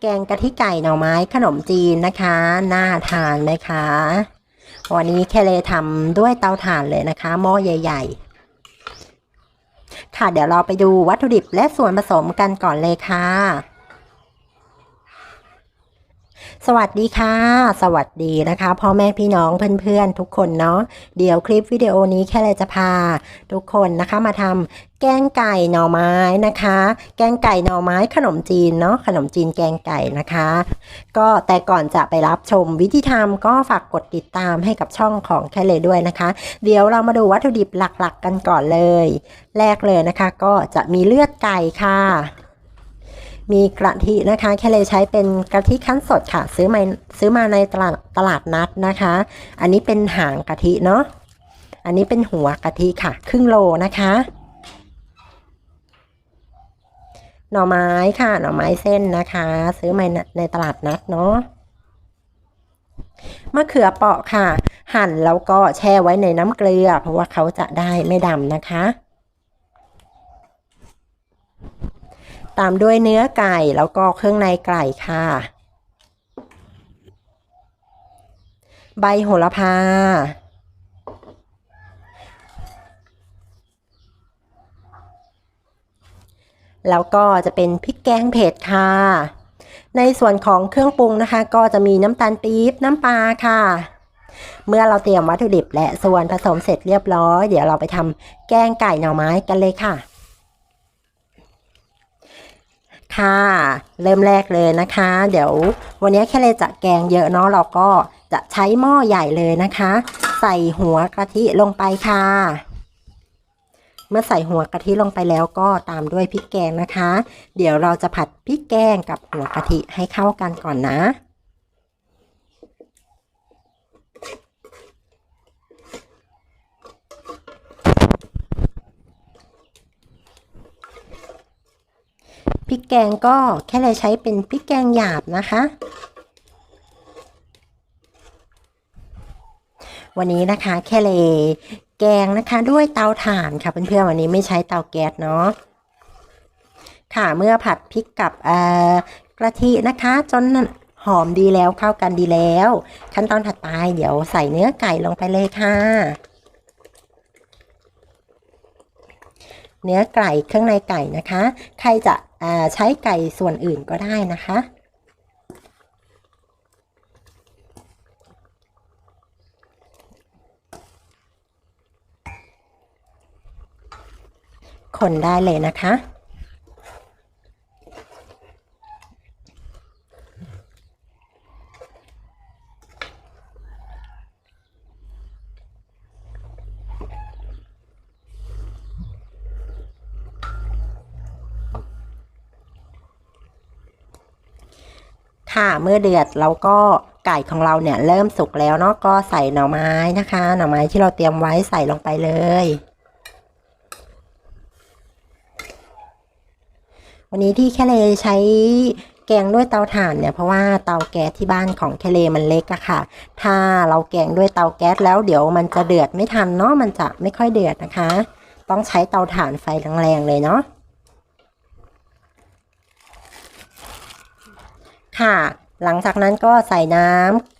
แกงกะทิไก่หน่อไม้ขนมจีนนะคะ น่าทานไหมคะ วันนี้แคเลทำด้วยเตาถ่านเลยนะคะหม้อใหญ่ ๆ ค่ะเดี๋ยวเราไปดูวัตถุดิบและส่วนผสมกันก่อนเลยค่ะ สวัสดีค่ะ สวัสดีนะคะพ่อแม่พี่น้องเพื่อนๆ ทุกคนเนาะเดี๋ยวคลิปวิดีโอนี้แค่เลยจะพา ทุกคนนะคะมาทำแกงไก่หน่อไม้นะคะ แกงไก่หน่อไม้ขนมจีนเนาะขนมจีนแกงไก่นะคะ ก็แต่ก่อนจะไปรับชมวิธีทำก็ฝากกดติดตามให้กับช่องของแค่เลยด้วยนะคะ เดี๋ยวเรามาดูวัตถุดิบหลักๆกันก่อนเลย แรกเลยนะคะ ก็จะมีเลือดไก่ค่ะ มีกะทินะคะแค่เลยใช้เป็นกะทิคั้นสดค่ะ ซื้อมาซื้อมาในตลาดตลาดนัดนะคะ อันนี้เป็นหางกะทิเนาะอันนี้เป็นหัวกะทิค่ะ ครึ่งโลนะคะ หน่อไม้ค่ะ หน่อไม้เส้นนะคะ ซื้อมาในตลาดนัดเนาะมะเขือเปาะค่ะ หั่นแล้วก็แช่ไว้ในน้ำเกลือ เพราะว่าเขาจะได้ไม่ดำนะคะ ตามด้วยเนื้อไก่แล้วก็เครื่องในไก่ค่ะ ใบโหระพา แล้วก็จะเป็นพริกแกงเผ็ดค่ะ ในส่วนของเครื่องปรุงนะคะ ก็จะมีน้ำตาลปี๊บน้ำปลาค่ะเมื่อเราเตรียมวัตถุดิบและส่วนผสมเสร็จเรียบร้อย เดี๋ยวเราไปทำแกงไก่หน่อไม้กันเลยค่ะ ค่ะ เริ่มแรกเลยนะคะ เดี๋ยววันนี้แค่เลยจะแกงเยอะเนาะเราก็จะใช้หม้อใหญ่เลยนะคะ ใส่หัวกะทิลงไปค่ะ เมื่อใส่หัวกะทิลงไปแล้วก็ตามด้วยพริกแกงนะคะ เดี๋ยวเราจะผัดพริกแกงกับหัวกะทิให้เข้ากันก่อนนะ พริกแกงก็แค่เลยใช้เป็นพริกแกงหยาบนะคะ วันนี้นะคะแค่เลยแกงนะคะด้วยเตาถ่านค่ะเพื่อนๆวันนี้ไม่ใช้เตาแก๊สเนาะค่ะเมื่อผัดพริกกับกระทินะคะ จนหอมดีแล้วเข้ากันดีแล้ว ขั้นตอนถัดไปเดี๋ยวใส่เนื้อไก่ลงไปเลยค่ะ เนื้อไก่เครื่องในไก่นะคะ ใครจะใช้ไก่ส่วนอื่นก็ได้นะคะคนได้เลยนะคะ ค่ะ เมื่อเดือดเราก็ไก่ของเราเนี่ยเริ่มสุกแล้วเนาะก็ใส่หน่อไม้นะคะ หน่อไม้ที่เราเตรียมไว้ใส่ลงไปเลย วันนี้ที่แคเลใช้แกงด้วยเตาถ่านเนี่ยเพราะว่าเตาแก๊สที่บ้านของแคเลมันเล็กอะค่ะ ถ้าเราแกงด้วยเตาแก๊สแล้วเดี๋ยวมันจะเดือดไม่ทันเนาะมันจะไม่ค่อยเดือดนะคะ ต้องใช้เตาถ่านไฟแรงๆเลยเนาะ ค่ะ หลังจากนั้นก็ใส่น้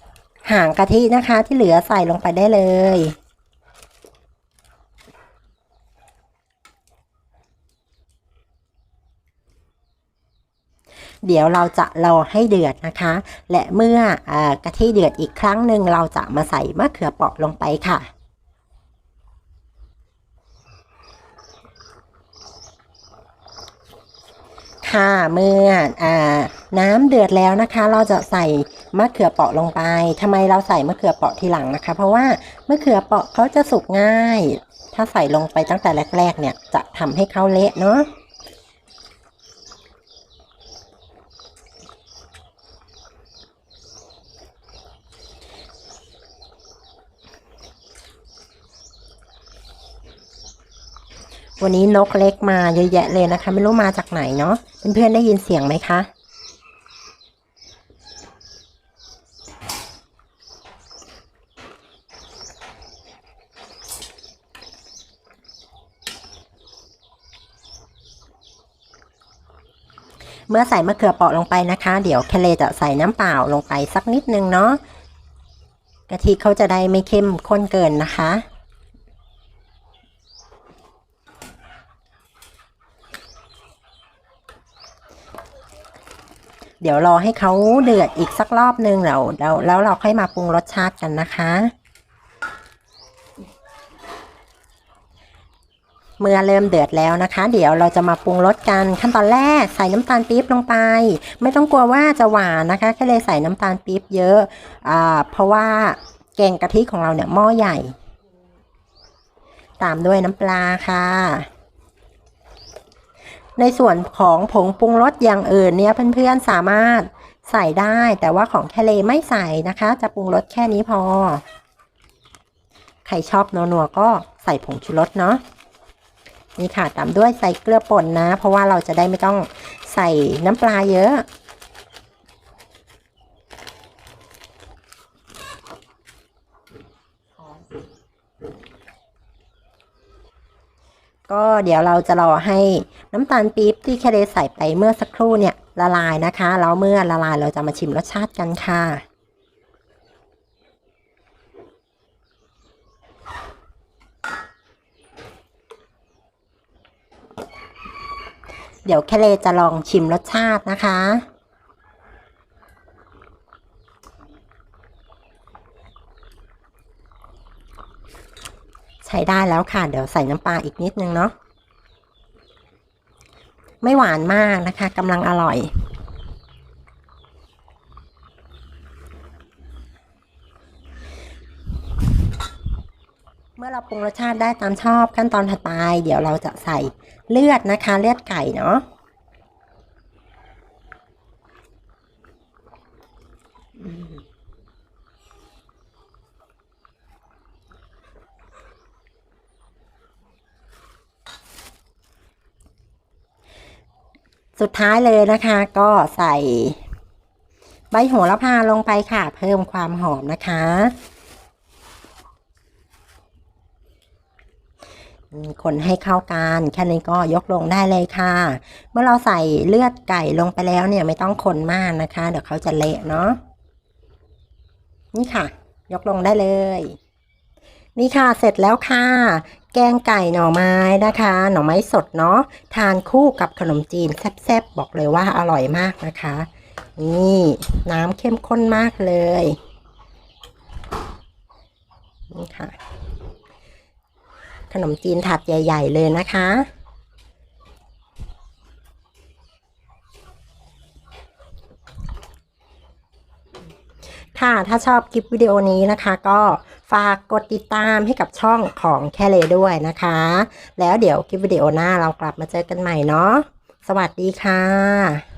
ำห่างกะทินะคะ ที่เหลือใส่ลงไปได้เลย เดี๋ยวเราจะรอให้เดือดนะคะ และเมื่ออกะทิเดือดอีกครั้งหนึ่งเราจะมาใส่มะเขือเปราะลงไปค่ะ ค่ะเมื่ออน้ำเดือดแล้วนะคะ เราจะใส่มะเขือเปราะลงไปทำไมเราใส่มะเขือเปราะทีหลังนะคะ เพราะว่ามะเขือเปราะเขาจะสุกง่าย ถ้าใส่ลงไปตั้งแต่แรกๆเนี่ยจะทำให้เขาเละเนาะวันนี้นกเล็กมาเยอะแยะเลยนะคะ ไม่รู้มาจากไหนเนาะ เพื่อนๆได้ยินเสียงไหมคะ เมื่อใส่มะเขือเปราะลงไปนะคะ เดี๋ยวแคเลจะใส่น้ำเปล่าลงไปสักนิดนึงเนาะกะทิเขาจะได้ไม่เข้มข้นเกินนะคะ เดี๋ยวรอให้เขาเดือดอีกสักรอบนึงแล้วแล้วแล้วเราค่อยมาปรุงรสชาติกันนะคะ เมื่อเริ่มเดือดแล้วนะคะ เดี๋ยวเราจะมาปรุงรสกันขั้นตอนแรกใส่น้ำตาลปี๊บลงไป ไม่ต้องกลัวว่าจะหวานนะคะแค่เลยใส่น้ำตาลปี๊บเยอะอ่าเพราะว่าแกงกะทิของเราเนี่ยหม้อใหญ่ ตามด้วยน้ำปลาค่ะ ในส่วนของผงปรุงรสอย่างอื่นเนี่ยเพื่อนๆสามารถใส่ได้ แต่ว่าของแคเลไม่ใส่นะคะ จะปรุงรสแค่นี้พอ ใครชอบนัวๆก็ใส่ผงชูรสเนาะนี่ค่ะตามด้วยใส่เกลือป่นนะ เพราะว่าเราจะได้ไม่ต้องใส่น้ำปลาเยอะ ก็เดี๋ยวเราจะรอให้น้ำตาลปี๊บที่แคเดใส่ไปเมื่อสักครู่เนี่ยละลายนะคะแล้วเมื่อละลายเราจะมาชิมรสชาติกันค่ะเดี๋ยวแคเลจะลองชิมรสชาตินะคะ ช้ได้แล้วค่ะ เดี๋ยวใส่น้ำปลาอีกนิดนึงเนาะไม่หวานมากนะคะกำลังอร่อยเมื่อเราปรุงรสชาติได้ตามชอบขั้นตอนถัดไป เดี๋ยวเราจะใส่เลือดนะคะ เลือดไก่เนาะอืม สุดท้ายเลยนะคะ ก็ใส่ใบโหระพาลงไปค่ะ เพิ่มความหอมนะคะคนให้เข้ากันแค่นี้ก็ยกลงได้เลยค่ะ เมื่อเราใส่เลือดไก่ลงไปแล้วเนี่ยไม่ต้องคนมากนะคะ เดี๋ยวเขาจะเละเนาะนี่ค่ะ ยกลงได้เลย นี่ค่ะเสร็จแล้วค่ะ แกงไก่หน่อไม้นะคะ หน่อไม้สดเนาะทานคู่กับขนมจีนแซ่บๆบอกเลยว่าอร่อยมากนะคะ นี่น้ำเข้มข้นมากเลยนี่ค่ะ ขนมจีนถาดใหญ่ ๆ เลยนะคะค่ะ ถ้าชอบคลิปวิดีโอนี้นะคะ ก็ ฝากกดติดตามให้กับช่องของแคเลด้วยนะคะ แล้วเดี๋ยวคลิปวิดีโอหน้าเรากลับมาเจอกันใหม่เนาะสวัสดีค่ะ